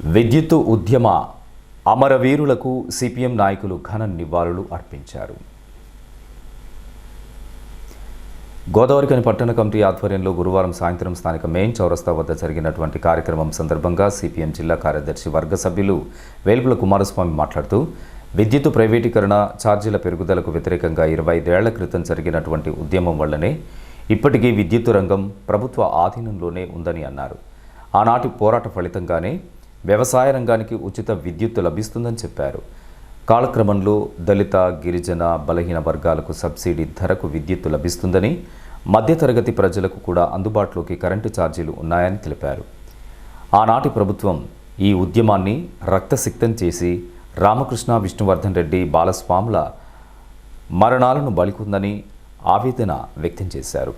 విద్యుత్తు ఉద్యమ అమరవీరులకు సిపిఎం నాయకులు ఘన నివాళులు అర్పించారు. గోదావరికని పట్టణ కమిటీ ఆధ్వర్యంలో గురువారం సాయంత్రం స్థానిక మెయిన్ చౌరస్తా వద్ద జరిగినటువంటి కార్యక్రమం సందర్భంగా సిపిఎం జిల్లా కార్యదర్శి వర్గ సభ్యులు వేల్పుల కుమారస్వామి మాట్లాడుతూ విద్యుత్తు ప్రైవేటీకరణ ఛార్జీల పెరుగుదలకు వ్యతిరేకంగా ఇరవై ఐదేళ్ళ క్రితం జరిగినటువంటి ఉద్యమం వల్లనే ఇప్పటికీ విద్యుత్తు రంగం ప్రభుత్వ ఆధీనంలోనే ఉందని అన్నారు. ఆనాటి పోరాట ఫలితంగానే వ్యవసాయ రంగానికి ఉచిత విద్యుత్తు లభిస్తుందని చెప్పారు. కాలక్రమంలో దళిత గిరిజన బలహీన వర్గాలకు సబ్సిడీ ధరకు విద్యుత్తు లభిస్తుందని మధ్యతరగతి ప్రజలకు కూడా అందుబాటులోకి కరెంటు ఛార్జీలు ఉన్నాయని తెలిపారు. ఆనాటి ప్రభుత్వం ఈ ఉద్యమాన్ని రక్తసిక్తం చేసి రామకృష్ణ విష్ణువర్ధన్ రెడ్డి బాలస్వాముల మరణాలను బలికుందని ఆవేదన వ్యక్తం చేశారు.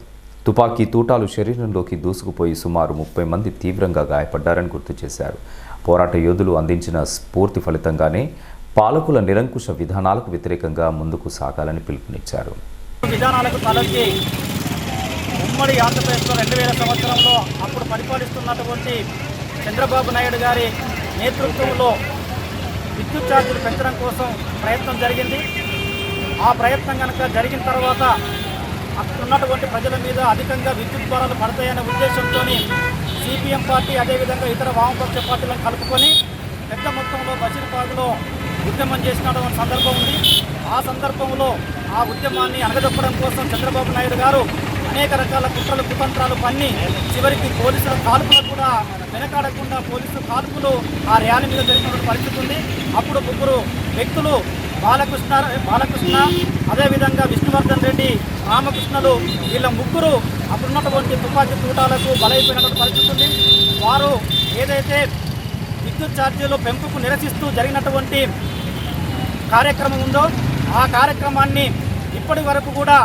తుపాకీ తూటాలు శరీరంలోకి దూసుకుపోయి సుమారు ముప్పై మంది తీవ్రంగా గాయపడ్డారని గుర్తు చేశారు. పోరాట యోధులు అందించిన స్ఫూర్తి ఫలితంగానే పాలకుల నిరంకుశ విధానాలకు వ్యతిరేకంగా ముందుకు సాగాలని పిలుపునిచ్చారు. విధానాలకు తలొగ్గి ఉమ్మడి ఆంధ్రప్రదేశ్లో రెండు వేల సంవత్సరంలో అప్పుడు పరిపాలిస్తున్నటువంటి చంద్రబాబు నాయుడు గారి నేతృత్వంలో విద్యుత్ ఛార్జీలు పెంచడం కోసం ప్రయత్నం జరిగింది. ఆ ప్రయత్నం కనుక జరిగిన తర్వాత అక్కడున్నటువంటి ప్రజల మీద అధికంగా విద్యుత్ భారాలు పడతాయనే ఉద్దేశంతో సిపిఎం పార్టీ అదేవిధంగా ఇతర వామపక్ష పార్టీలను కలుపుకొని పెద్ద మొత్తంలో బషీర్బాగ్లో ఉద్యమం చేసినటువంటి సందర్భం ఉంది. ఆ సందర్భంలో ఆ ఉద్యమాన్ని అణగదొక్కడం కోసం చంద్రబాబు నాయుడు గారు అనేక రకాల కుట్రలు కుతంత్రాలు పన్ని చివరికి పోలీసుల కాల్పులు కూడా వెనకాడకుండా పోలీసు కాల్పులు ఆ ర్యాలీ మీద జరిగినటువంటి పరిస్థితి ఉంది. అప్పుడు ముగ్గురు వ్యక్తులు బాలకృష్ణ బాలకృష్ణ అదేవిధంగా విష్ణువర్ధన్ రామకృష్ణలు వీళ్ళ ముగ్గురు అప్పుడున్నటువంటి తుపాకీ తూటాలకు బలైపోయినటువంటి పరిస్థితి ఉంది. వారు ఏదైతే విద్యుత్ ఛార్జీలు పెంపుకు నిరసిస్తూ జరిగినటువంటి కార్యక్రమం ఉందో ఆ కార్యక్రమాన్ని ఇప్పటి వరకు కూడా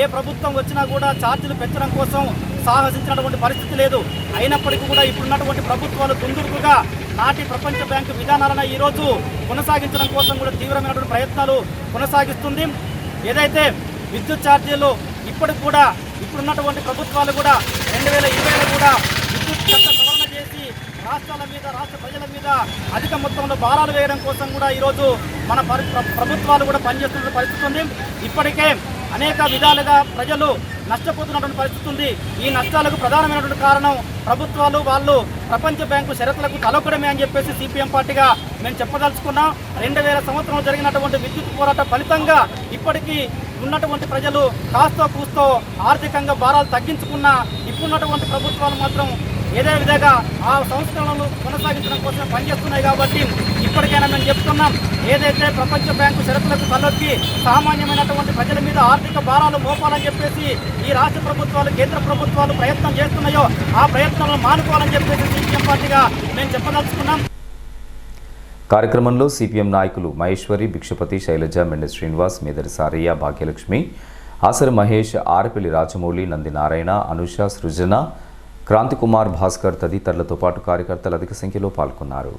ఏ ప్రభుత్వం వచ్చినా కూడా ఛార్జీలు పెంచడం కోసం సాహసించినటువంటి పరిస్థితి లేదు. అయినప్పటికీ కూడా ఇప్పుడున్నటువంటి ప్రభుత్వాలు దుందుడుకుగా నాటి ప్రపంచ బ్యాంకు విధానాలను ఈరోజు కొనసాగించడం కోసం కూడా తీవ్రమైనటువంటి ప్రయత్నాలు కొనసాగిస్తుంది. ఏదైతే విద్యుత్ ఛార్జీలు ఇప్పటికి కూడా ఇప్పుడున్నటువంటి ప్రభుత్వాలు కూడా రెండు వేల ఇరవైలో కూడా విద్యుత్ చట్ట సవరణ చేసి రాష్ట్రాల మీద రాష్ట్ర ప్రజల మీద అధిక మొత్తంలో భారాలు వేయడం కోసం కూడా ఈరోజు మన పరి- ప్రభుత్వాలు కూడా పనిచేస్తున్న పరిస్థితి ఉంది. ఇప్పటికే అనేక విధాలుగా ప్రజలు నష్టపోతున్నటువంటి పరిస్థితి ఉంది. ఈ నష్టాలకు ప్రధానమైనటువంటి కారణం ప్రభుత్వాలు వాళ్ళు ప్రపంచ బ్యాంకు షరతులకు తలొక్కడమే అని చెప్పేసి సిపిఎం పార్టీగా మేము చెప్పదలుచుకున్నాం. రెండు వేల సంవత్సరం జరిగినటువంటి విద్యుత్ పోరాట ఫలితంగా ఇప్పటికీ ఉన్నటువంటి ప్రజలు కాస్తో కూస్తో ఆర్థికంగా భారాలు తగ్గించుకున్న ఇప్పుడున్నటువంటి ప్రభుత్వాలు మాత్రం ఏదే విధంగా ఆ సంస్కరణలు కొనసాగించడం కోసం పనిచేస్తున్నాయి కాబట్టి ఇప్పటికైనా మేము చెప్తున్నాం ఏదైతే ప్రపంచ బ్యాంకు షరతులకు తలొక్కి సామాన్యమైనటువంటి ప్రజల మీద ఆర్థిక భారాలు మోపాలని చెప్పేసి ఈ రాష్ట్ర ప్రభుత్వాలు కేంద్ర ప్రభుత్వాలు ప్రయత్నం చేస్తున్నాయో ఆ ప్రయత్నాలను మానుకోవాలని చెప్పేసి సీపీఎం పార్టీగా మేము చెప్పదలుచుకున్నాం. కార్యక్రమంలో సిపిఎం నాయకులు మహేశ్వరి భిక్షపతి శైలజ మెండ శ్రీనివాస్ మేదరి సారయ్య భాగ్యలక్ష్మి ఆసరి మహేష్ ఆరపల్లి రాజమౌళి నందినారాయణ అనుష సృజన క్రాంతికుమార్ భాస్కర్ తదితరులతో పాటు కార్యకర్తలు అధిక సంఖ్యలో పాల్గొన్నారు.